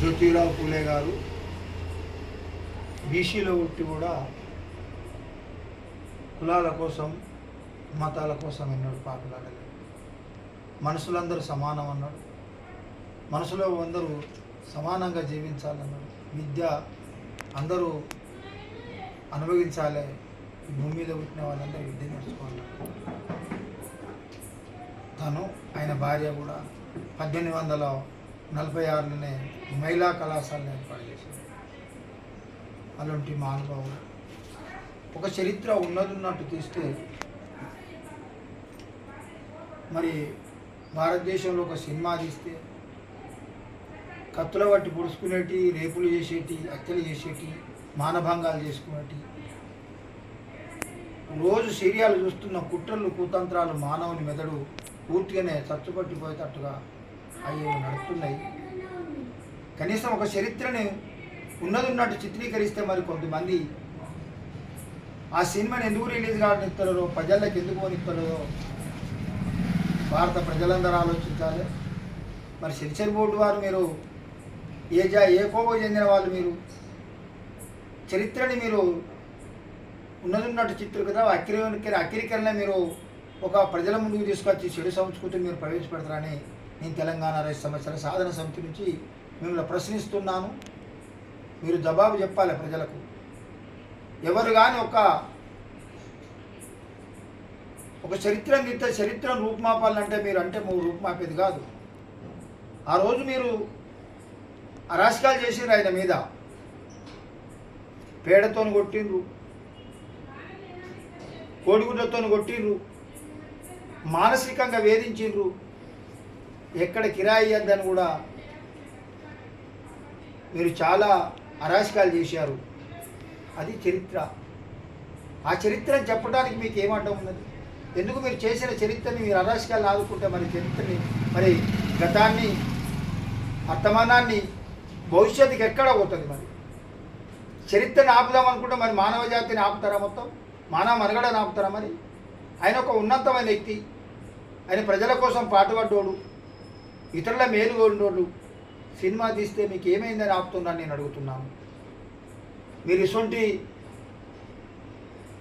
జ్యోతిరావు పూలే గారు బీసీలో ఉట్టి కూడా కులాల కోసం మతాల కోసం ఎన్నడూ పాకులాడలేదు మనుషులందరూ సమానం అన్నాడు. మనసులో అందరూ సమానంగా జీవించాలన్నాడు. విద్య అందరూ అనుభవించాలి. ఈ భూమి మీద పుట్టిన వాళ్ళందరూ విద్య నేర్చుకోవాలి. తను ఆయన భార్య కూడా పద్దెనిమిది వందల నలభై ఆరులోనే మహిళా కళాశాలను ఏర్పాటు చేశారు. అలాంటి మహానుభావులు ఒక చరిత్ర ఉన్నదున్నట్టు తీస్తే మరి భారతదేశంలో ఒక సినిమా తీస్తే కత్తుల పట్టి పొడుచుకునేటి రేపులు చేసేటి హత్యలు చేసేటి మానభంగాలు చేసుకునేటి రోజు సీరియాలు చూస్తున్న కుట్రలు కుతంత్రాలు మానవుని మెదడు పూర్తిగానే చచ్చుపట్టిపోయేటట్టుగా అవి నడుస్తున్నాయి. కనీసం ఒక చరిత్రని ఉన్నది ఉన్నట్టు చిత్రీకరిస్తే మరి కొంతమంది ఆ సినిమాని ఎందుకు రిలీజ్ కావనిస్తారో ప్రజలకు ఎందుకు కొనిస్తారో భారత ప్రజలందరూ ఆలోచించాలి. మరి సెన్సర్ బోర్డు వారు మీరు ఏ జా ఏ కోవో చెందిన వాళ్ళు మీరు? చరిత్రని మీరు ఉన్నదున్నట్టు కదా అక్రీకరణ అక్రీకరణ మీరు ఒక ప్రజల ముందుకు తీసుకొచ్చి చెడు సంస్కృతిని మీరు ప్రవేశపెడతారని నేను తెలంగాణ రైతు సమస్యల సాధన సమితి నుంచి మిమ్మల్ని ప్రశ్నిస్తున్నాను. మీరు జవాబు చెప్పాలి ప్రజలకు. ఎవరు కానీ ఒక ఒక చరిత్రను తీస్తే చరిత్రను రూపుమాపాలంటే మీరు అంటే మూడు రూపుమాపేది కాదు. ఆ రోజు మీరు అరాచకాలు చేసిర్రు ఆయన మీద. పేడతో కొట్టిండ్రు. కోడిగుడ్డతో కొట్టిండ్రు. మానసికంగా వేధించిండ్రు. ఎక్కడ కిరాయి ఇయ్యద్దని కూడా మీరు చాలా అరాచకాలు చేశారు. అది చరిత్ర. ఆ చరిత్రను చెప్పడానికి మీకు ఏమంటం ఉన్నది? ఎందుకు మీరు చేసిన చరిత్రని మీరు అరాచకాలు ఆదుకుంటే మరి చరిత్రని మరి గతాన్ని వర్తమానాన్ని భవిష్యత్తుకి ఎక్కడ పోతుంది మరి? చరిత్రను ఆపుదాం అనుకుంటే మరి మానవ జాతిని ఆపుతారా మొత్తం? మానవ మనగడని ఆపుతారా మరి? ఆయన ఒక ఉన్నతమైన వ్యక్తి. ఆయన ప్రజల కోసం పాటుపడ్డోడు. ఇతరుల మేలు కోరినోడు సినిమా తీస్తే మీకు ఏమైందని ఆపుతున్నాను నేను అడుగుతున్నాను. మీరు ఇటువంటి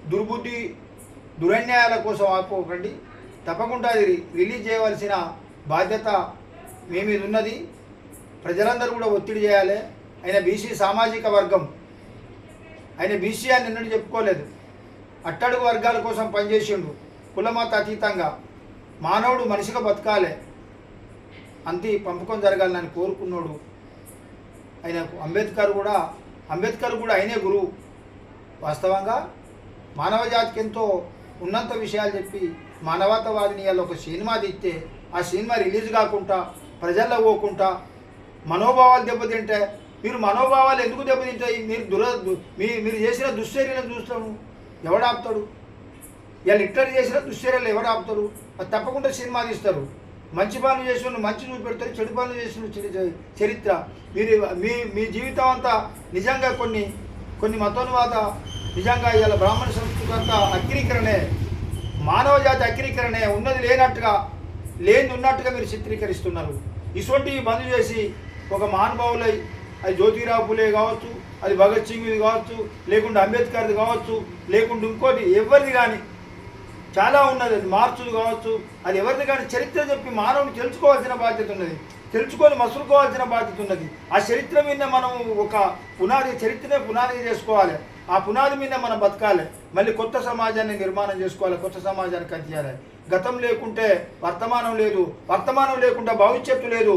దుర్బుద్ధి దురన్యాయాల కోసం ఆపుకోకండి. తప్పకుండా అది రిలీజ్ చేయవలసిన బాధ్యత మీ మీద ఉన్నది. ప్రజలందరూ కూడా ఒత్తిడి చేయాలి. ఆయన బీసీ సామాజిక వర్గం ఆయన బీసీ అని నిన్నటి చెప్పుకోలేదు. అట్టడుగు వర్గాల కోసం పనిచేసిండు కులమత అతీతంగా మానవుడు మనిషిగా బతకాలి. అంతే పంపకం జరగాలని కోరుకున్నాడు. ఆయనకు అంబేద్కర్ కూడా అంబేద్కర్ కూడా ఆయనే గురువు. వాస్తవంగా మానవ జాతికి ఎంతో ఉన్నంత విషయాలు చెప్పి మానవతావాదిని ఇవాళ ఒక సినిమా తీస్తే ఆ సినిమా రిలీజ్ కాకుండా ప్రజల్లో పోకుండా మనోభావాలు దెబ్బతింటే మీరు మనోభావాలు ఎందుకు దెబ్బతింటాయి? మీరు దుర మీ మీరు చేసిన దుశ్చర్యలను చూస్తాము ఎవడు ఆపుతాడు? ఇట్లా చేసిన దుశ్చర్యలు ఎవడాపుతారు అది తప్పకుండా సినిమా తీస్తారు. మంచి పనులు చేసిన మంచి చూపెడతారు చెడు పనులు చేసిన చెడు చరిత్ర. మీరు మీ మీ జీవితం అంతా నిజంగా కొన్ని కొన్ని మతోన్వాత నిజంగా ఇవాళ బ్రాహ్మణ సంస్కృతి అంతా అక్రీకరణే మానవ జాతి అక్రీకరణే ఉన్నది లేనట్టుగా లేని ఉన్నట్టుగా మీరు చిత్రీకరిస్తున్నారు. ఇటువంటివి బంద్ చేసి ఒక మహానుభావులై అది జ్యోతిరావు పులే కావచ్చు అది భగత్ సింగ్ది కావచ్చు లేకుంటే అంబేద్కర్ది కావచ్చు లేకుంటే ఇంకోటి ఎవరిది కానీ చాలా ఉన్నది. అది మార్చులు కావచ్చు అది ఎవరిది కానీ చరిత్ర చెప్పి మానవుని తెలుసుకోవాల్సిన బాధ్యత ఉన్నది. తెలుసుకొని మసులుకోవాల్సిన బాధ్యత ఉన్నది. ఆ చరిత్ర మీద మనం ఒక పునాది చరిత్రనే పునాది చేసుకోవాలి. ఆ పునాది మీద మనం బతకాలి. మళ్ళీ కొత్త సమాజాన్ని నిర్మాణం చేసుకోవాలి కొత్త సమాజాన్ని కంచేయాలి గతం లేకుంటే వర్తమానం లేదు. వర్తమానం లేకుండా భవిష్యత్తు లేదు.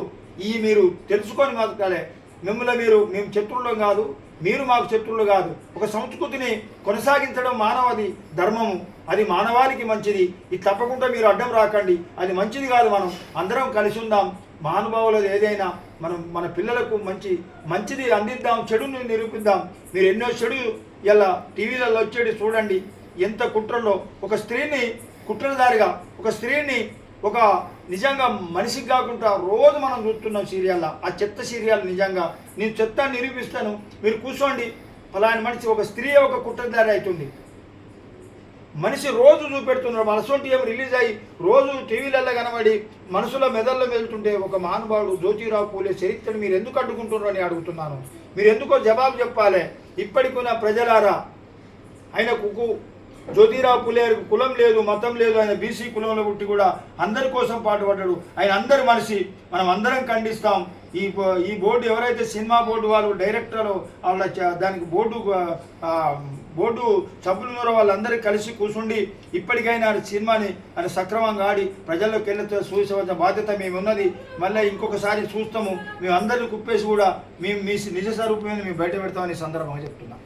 ఈ మీరు తెలుసుకొని బతకాలి. మిమ్మల్ని మీరు మేము శత్రువులం కాదు. మీరు మాకు శత్రువులు కాదు. ఒక సంస్కృతిని కొనసాగించడం మానవది ధర్మము. అది మానవానికి మంచిది. ఇది తప్పకుండా మీరు అడ్డం రాకండి. అది మంచిది కాదు మనం అందరం కలిసి ఉందాం. మహానుభావులది ఏదైనా మనం మన పిల్లలకు మంచి మంచిది అందిద్దాం చెడుని నిరూపిద్దాం. మీరు ఎన్నో చెడు ఇలా టీవీలలో వచ్చేది చూడండి. ఎంత కుట్రలో ఒక స్త్రీని కుట్రదారిగా ఒక స్త్రీని ఒక నిజంగా మనిషికి కాకుండా రోజు మనం చూస్తున్నాం సీరియల్లో. ఆ చెత్త సీరియల్ నిజంగా. నేను చెత్త నిరూపిస్తాను. మీరు కూర్చోండి. ఫలాని మనిషి ఒక స్త్రీ ఒక కుట్రదారి అవుతుంది. మనిషి రోజు చూపెడుతున్నారు మనసుంటి ఏం రిలీజ్ అయ్యి రోజు టీవీలలో కనబడి మనసులో మెదల్లో వెళ్తుంటే ఒక మహానుభావుడు జ్యోతిరావు పూలే చరిత్రను మీరు ఎందుకు అడ్డుకుంటున్నారు అని అడుగుతున్నాను. మీరు ఎందుకో జవాబు చెప్పాలి. ఇప్పటికున్న ప్రజలారా ఆయనకు కు- జ్యోతిరావు పులేరు కులం లేదు మతం లేదు ఆయన బీసీ కులంలో పుట్టి కూడా అందరి కోసం పాటుపడ్డాడు ఆయన అందరి మనిషి. మనం అందరం ఖండిస్తాం. ఈ బో- ఈ బోర్డు ఎవరైతే సినిమా బోర్డు వాళ్ళు డైరెక్టర్ వాళ్ళ దానికి బోర్డు బోర్డు సభ్యులు ఉన్నారో వాళ్ళందరూ కలిసి కూర్చుండి ఇప్పటికైనా ఆయన సినిమాని ఆయన సక్రమంగా ఆడి ప్రజల్లోకి వెళ్ళి చూసేవలసిన బాధ్యత మేము ఉన్నది. మళ్ళీ ఇంకొకసారి చూస్తాము. మేము అందరిని కుప్పేసి కూడా మేము మీ నిజ స్వరూపమైన మేము బయట పెడతామని సందర్భంగా చెప్తున్నాం.